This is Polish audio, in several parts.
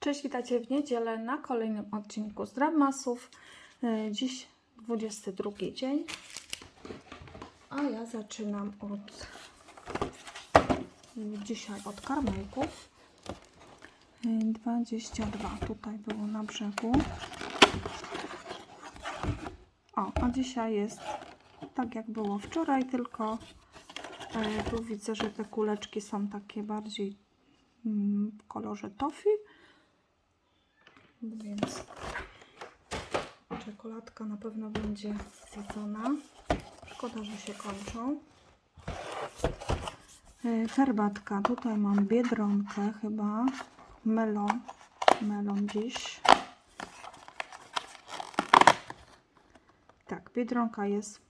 Cześć, witajcie w niedzielę na kolejnym odcinku z Drabmasów. E, Dziś 22 dzień, a ja zaczynam od dzisiaj od karmelków. E, 22 tutaj było na brzegu. O, a dzisiaj jest tak jak było wczoraj, tylko e, tu widzę, że te kuleczki są takie bardziej mm, w kolorze tofi. Więc czekoladka na pewno będzie zjedzona. Szkoda, że się kończą. E, Herbatka. Tutaj mam biedronkę chyba. Melon. Melon dziś. Tak, biedronka jest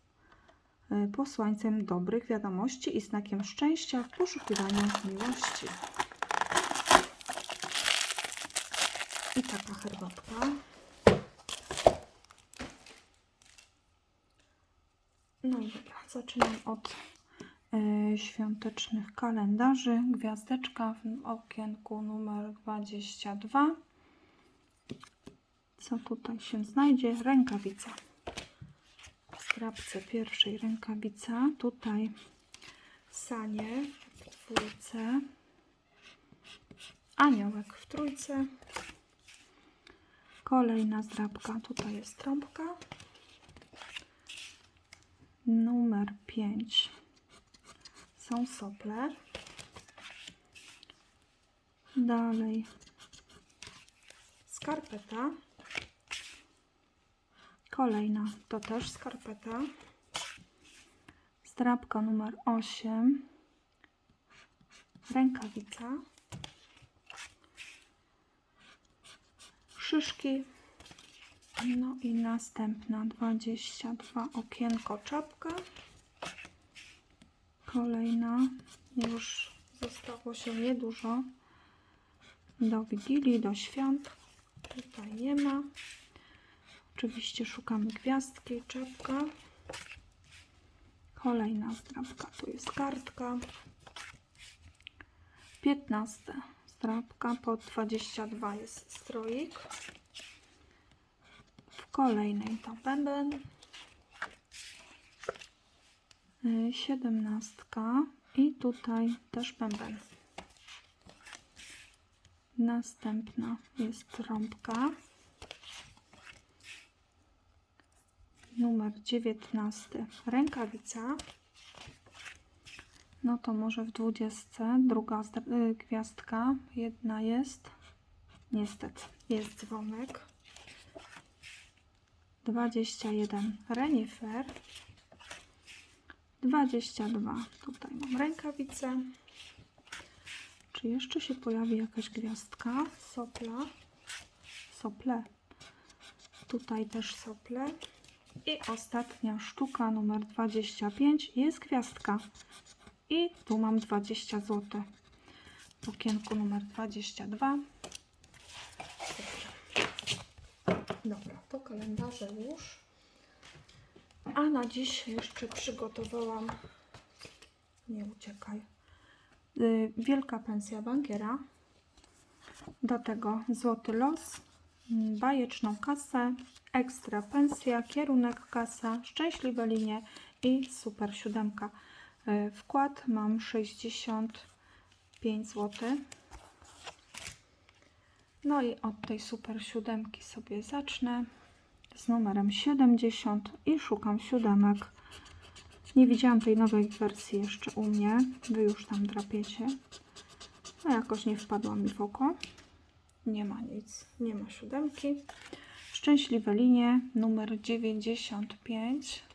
e, posłańcem dobrych wiadomości i znakiem szczęścia w poszukiwaniu miłości. I taka herbatka. No i dobra, zaczynam od e, świątecznych kalendarzy. Gwiazdeczka w okienku numer 22. Co tutaj się znajdzie? Rękawica. W strapce pierwszej rękawica. Tutaj sanie w dwójce. Aniołek w trójce. Kolejna zdrabka. Tutaj jest trąbka. Numer 5 są sople. Dalej skarpeta. Kolejna to też skarpeta. Zdrabka numer 8. Rękawica. Szyszki. No i następna 22 okienko czapka. Kolejna już zostało się niedużo do Wigilii, do świąt. Tutaj nie ma. Oczywiście szukamy gwiazdki, czapka. Kolejna zdrabka, tu jest kartka. 15 strapka, po 22 jest stroik. W kolejnej to bęben. Y, Siedemnastka i tutaj też bęben. Następna jest trąbka. Numer 19. Rękawica. No to może w 20. Druga y, gwiazdka. Jedna jest. Niestety. Jest dzwonek. 21. Renifer. 22. Tutaj mam rękawicę. Czy jeszcze się pojawi jakaś gwiazdka? Sopla. Sople. Tutaj też sople. I ostatnia sztuka, numer 25, jest gwiazdka. I tu mam 20 zł. W okienku numer 22. Dobra, to kalendarze już. A na dziś jeszcze przygotowałam. Nie uciekaj. Y, Wielka pensja bankiera. Do tego złoty los, bajeczną kasę, ekstra pensja, kierunek kasa, szczęśliwe linie i super siódemka. Y, Wkład mam 65 zł. No i od tej super siódemki sobie zacznę z numerem 70 i szukam siódemek. Nie widziałam tej nowej wersji jeszcze u mnie. Wy już tam drapiecie. No jakoś nie wpadła mi w oko. Nie ma nic. Nie ma siódemki. Szczęśliwe linie numer 95.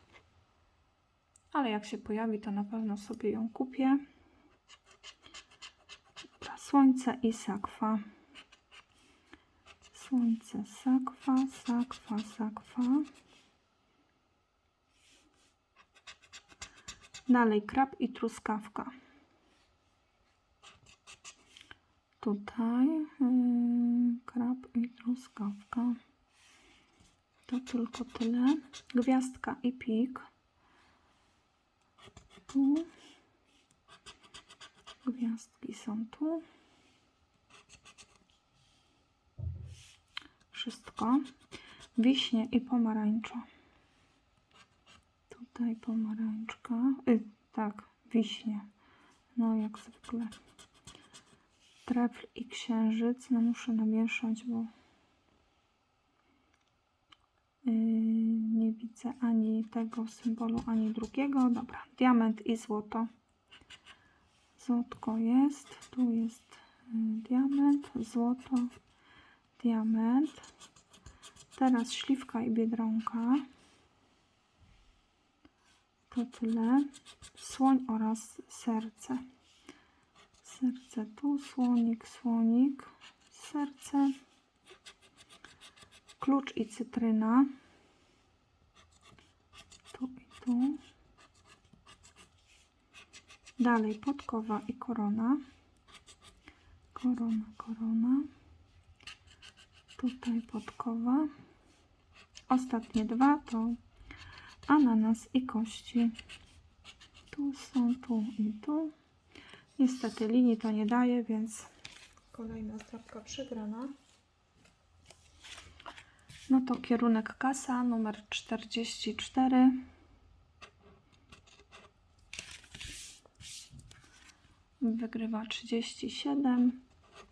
Ale jak się pojawi, to na pewno sobie ją kupię. Dobra, Słońce i sakwa. Słońce, sakwa, sakwa, sakwa. Dalej krab i truskawka. Tutaj yy, krab i truskawka. To tylko tyle. Gwiazdka i pik. Tu. Gwiazdki są tu. wszystko. Wiśnie i pomarańcza. Tutaj pomarańczka. Y, tak, wiśnie. No jak zwykle. Trefl i księżyc. No muszę namieszać, bo nie widzę ani tego symbolu, ani drugiego. Dobra, diament i złoto. Złotko jest. Tu jest yy, diament, złoto, diament. Teraz śliwka i biedronka. To tyle. Słoń oraz serce. Serce tu, słonik, słonik, serce, klucz i cytryna. Tu i tu. Dalej podkowa i korona. Korona, korona. Tutaj podkowa. Ostatnie dwa to ananas i kości. Tu są, tu i tu. Niestety linii to nie daje, więc kolejna stawka przegrana. No to kierunek kasa numer 44. Wygrywa 37,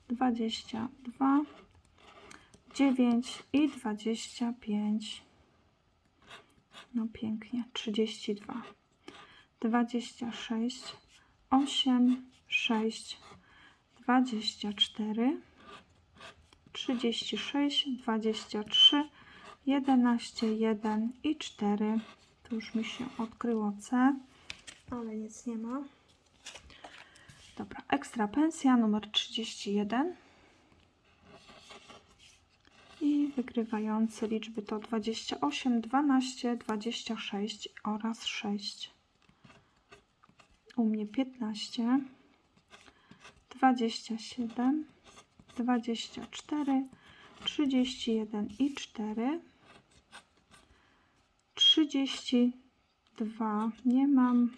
22, 9 i 25. No pięknie, 32, 26, 8, 6, 24, 36, 23, 11, 1 i 4. Tu już mi się odkryło C, ale nic nie ma. Dobra, ekstra pensja numer 31. I wygrywające liczby to 28, 12, 26 oraz 6. U mnie 15, 27, 24, 31 i 4, 32 nie mam,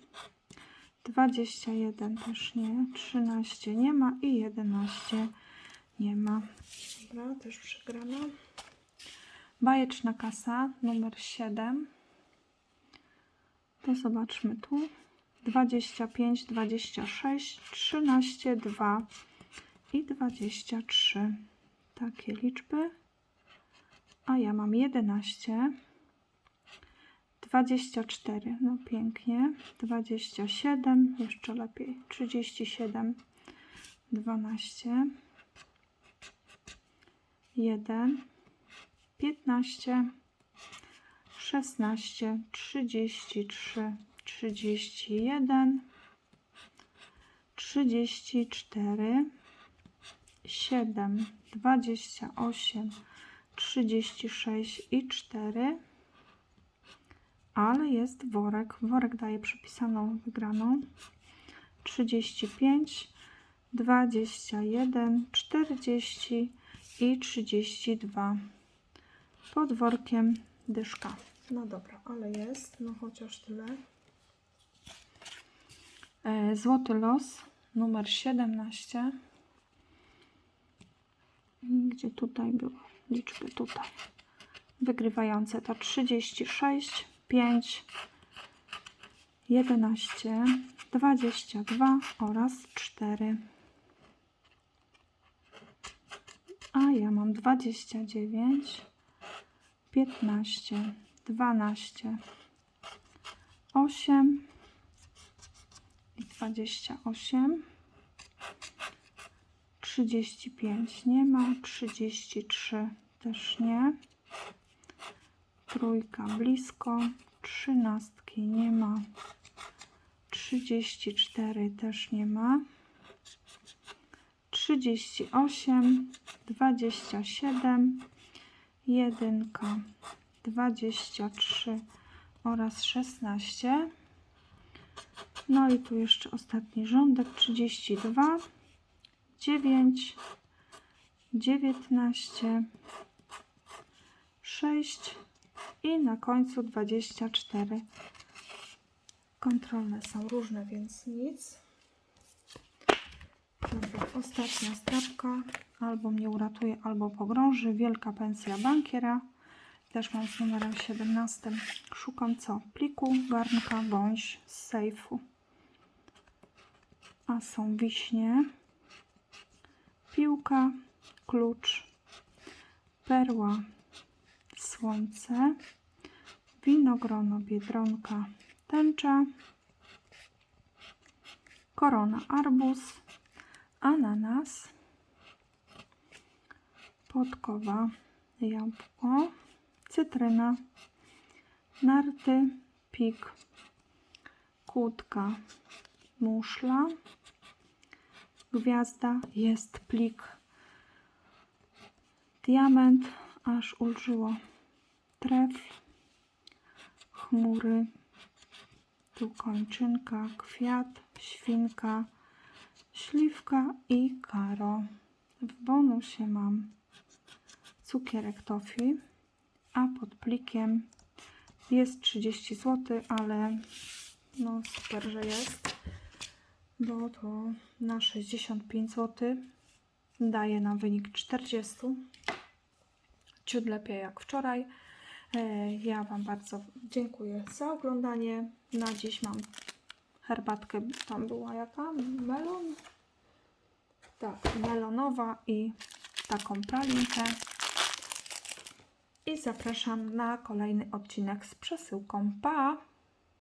21 też nie, 13 nie ma i 11 nie ma. Dobra, też przegrana. Bajeczna kasa numer 7. To zobaczmy tu. 25, 26, 13, 2 i 23. Takie liczby. A ja mam 11. 24, no pięknie. 27, jeszcze lepiej. 37, 12, 1, 15, 16, 33, 31, 34, 7, 28, 36 i 4. Ale jest worek. Worek daje przypisaną wygraną. 35, 21, 40 i 32. Pod workiem dyszka. No dobra, ale jest. No chociaż tyle. E, Złoty los numer 17. Gdzie tutaj były liczby? Tutaj. Wygrywające to 36, 5, 11, 22 oraz 4. A ja mam 29, 15, 12, 8 i 28. 35 nie ma, 33 też nie. Trójka blisko, trzynastki nie ma, 34 też nie ma. 38, 27, 1, 23 oraz 16. No i tu jeszcze ostatni rządek 32, 9, 19, 6 i na końcu 24. Kontrolne są różne, więc nic. Dobra. ostatnia strapka. Albo mnie uratuje, albo pogrąży. Wielka pensja bankiera. Też mam z numerem 17. Szukam co? Pliku, garnka, bądź sejfu. A są wiśnie, piłka, klucz, perła, słońce, winogrono, biedronka, tęcza, korona, arbuz, ananas, podkowa, jabłko, cytryna, narty, pik, kłódka, muszla, gwiazda, jest plik, diament, aż ulżyło, trefl, chmury, tu kończynka, kwiat, świnka, śliwka i karo. W bonusie mam cukierek tofi, a pod plikiem jest 30 zł, ale no super, że jest, bo to na 65 zł daje nam wynik 40. Ciut lepiej jak wczoraj. E, Ja Wam bardzo dziękuję za oglądanie. Na dziś mam herbatkę, tam była jaka? Melon? Tak, melonowa i taką pralinkę. I zapraszam na kolejny odcinek z przesyłką. Pa!